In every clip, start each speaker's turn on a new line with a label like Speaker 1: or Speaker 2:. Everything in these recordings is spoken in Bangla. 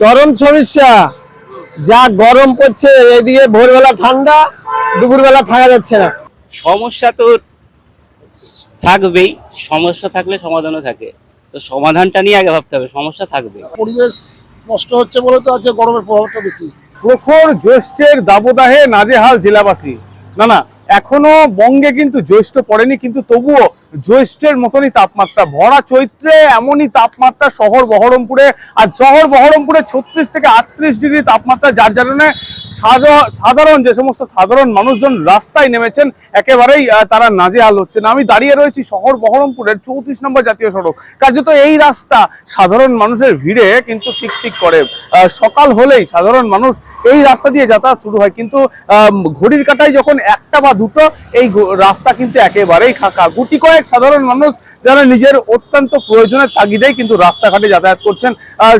Speaker 1: চরম সমস্যা। যা গরম পড়ছে এদিকে ভোরবেলা ঠান্ডা দুপুরবেলা থাকা যাচ্ছে না।
Speaker 2: সমস্যা তো থাকবেই সমস্যা থাকলে সমাধানও থাকে। তো সমাধানটা নিয়ে আগে ভাবতে হবে সমস্যা থাকবে
Speaker 3: পরিবেশ নষ্ট হচ্ছে বলে তো আজকে গরমের প্রভাবটা বেশি।
Speaker 4: প্রখর জ্যৈষ্ঠের দাবদাহে নাজেহাল জেলাবাসী। না না এখনও বঙ্গে কিন্তু জ্যৈষ্ঠ পড়েনি কিন্তু তবুও জ্যৈষ্ঠের মতনই তাপমাত্রা। ভরা চৈত্রে এমনই তাপমাত্রা শহর বহরমপুরে। আর শহর বহরমপুরে ছত্রিশ থেকে আটত্রিশ ডিগ্রি তাপমাত্রা, যার সাধা- সাধারণ যে সমস্ত সাধারণ মানুষজন রাস্তায় নেমেছেন, একেবারেই তারা নাজেহাল হচ্ছেন। আমি দাঁড়িয়ে রয়েছি শহর বহরমপুরের চৌত্রিশ নম্বর জাতীয় সড়ক। কার্যত এই রাস্তা সাধারণ মানুষের ভিড়ে কিন্তু ঠিক ঠিক করে। সকাল হলেই সাধারণ মানুষ এই রাস্তা দিয়ে যাতায়াত শুরু হয়। কিন্তু ঘড়ির কাটায় যখন একটা বা দুটো, এই রাস্তা কিন্তু একেবারেই ফাঁকা। গুটি কয়েক সাধারণ মানুষ যারা নিজের অত্যন্ত প্রয়োজনের তাগিদেই কিন্তু রাস্তাঘাটে যাতায়াত করছেন।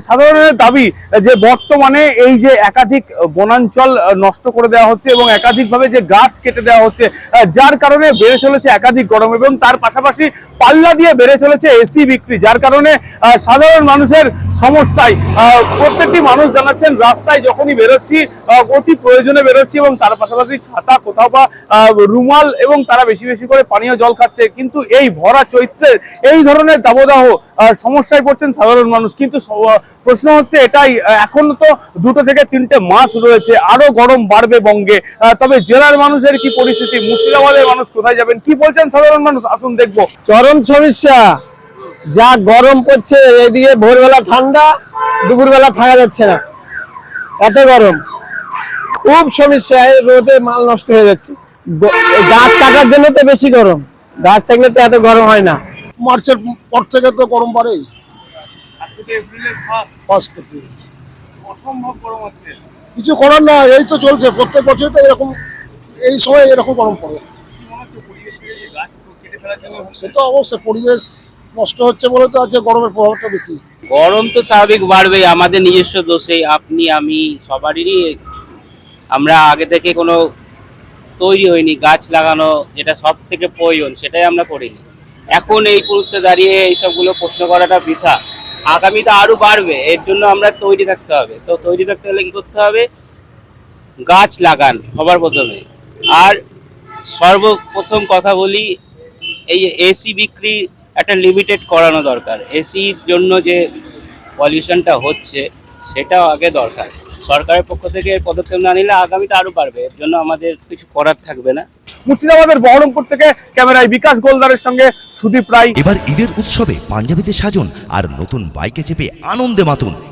Speaker 4: সাধারণের দাবি যে বর্তমানে এই যে একাধিক বনাঞ্চল নষ্ট করে দেওয়া হচ্ছে এবং একাধিকভাবে যে গাছ কেটে দেওয়া হচ্ছে যার কারণে বেড়ে চলেছে একাধিক গরম এবং তার পাশাপাশি পাল্লা দিয়ে বেড়ে চলেছে এসি বিক্রি, যার কারণে সাধারণ মানুষের সমস্যায় প্রত্যেকটি মানুষ জানাচ্ছেন, রাস্তায় যখনই বেরোচ্ছি অতি প্রয়োজনে বেরোচ্ছি এবং তার পাশাপাশি ছাতা কোথাও বা রুমাল এবং তারা বেশি বেশি করে পানীয় জল খাচ্ছে। কিন্তু এই ভরা চৈত্রের এই ধরনের দাবদাহ সমস্যায় পড়ছেন সাধারণ মানুষ। কিন্তু প্রশ্ন হচ্ছে এটাই এখনও তো দুটো থেকে তিনটে মাস রয়েছে, আরও গরম বাড়বে বঙ্গে। তবে জেলার মানুষের কি পরিস্থিতি? মুর্শিদাবাদের মানুষ কোথায় যাবেন? কি বলছেন সাধারণ মানুষ? আসুন দেখব।
Speaker 1: চরম সমস্যা। যা গরম পড়ছে, এদিকে ভোরবেলা ঠান্ডা, দুপুরবেলা থাকা যাচ্ছে না। এত গরম। খুব সমস্যা রোদে মাল নষ্ট হয়ে যাচ্ছে। গাছ কাটার জন্য তো বেশি গরম। গাছ থাকলে তো এত গরম হয় না।
Speaker 3: মার্চের পর থেকে তো গরম বাড়েই। ফার্স্ট এপ্রিল
Speaker 4: অসম্ভব গরম আছে
Speaker 3: কিছু করার না এই তো চলছে প্রত্যেক বছর তো এরকম এই সময় এরকম গরম পড়ে। সে তো অবশ্যই পরিবেশ নষ্ট হচ্ছে বলে তো আজকে গরমের প্রভাবটা বেশি।
Speaker 2: গরম তো স্বাভাবিক বাড়বেই আমাদের নিজস্ব দোষে আপনি আমি সবারই আমরা আগে থেকে কোনো তৈরি হয়নি গাছ লাগানো যেটা সব থেকে প্রয়োজন সেটাই আমরা করিনি। এখন এই মুহূর্তে দাঁড়িয়ে এইসবগুলো প্রশ্ন করাটা বৃথা। আগামীতে আরও বাড়বে, এর জন্য আমরা তৈরি থাকতে হবে। তো তৈরি থাকতে হলে কী করতে হবে? গাছ লাগান সবার প্রথমে। আর সর্বপ্রথম কথা বলি, এই এসি বিক্রি একটা লিমিটেড করানো দরকার। এসির জন্য যে পলিউশনটা হচ্ছে, সেটাও আগে দরকার। সরকারের পক্ষ থেকে পদক্ষেপ না নিলে আগামীতে আরও বাড়বে। এর জন্য আমাদের কিছু করার থাকবে না।
Speaker 4: মুর্শিদাবাদের বহরমপুর থেকে ক্যামেরায় বিকাশ গোলদারের সঙ্গে সুদীপ রায়।
Speaker 5: এবার ঈদের উৎসবে পাঞ্জাবিতে সাজন আর নতুন বাইকে চেপে আনন্দে মাতুন।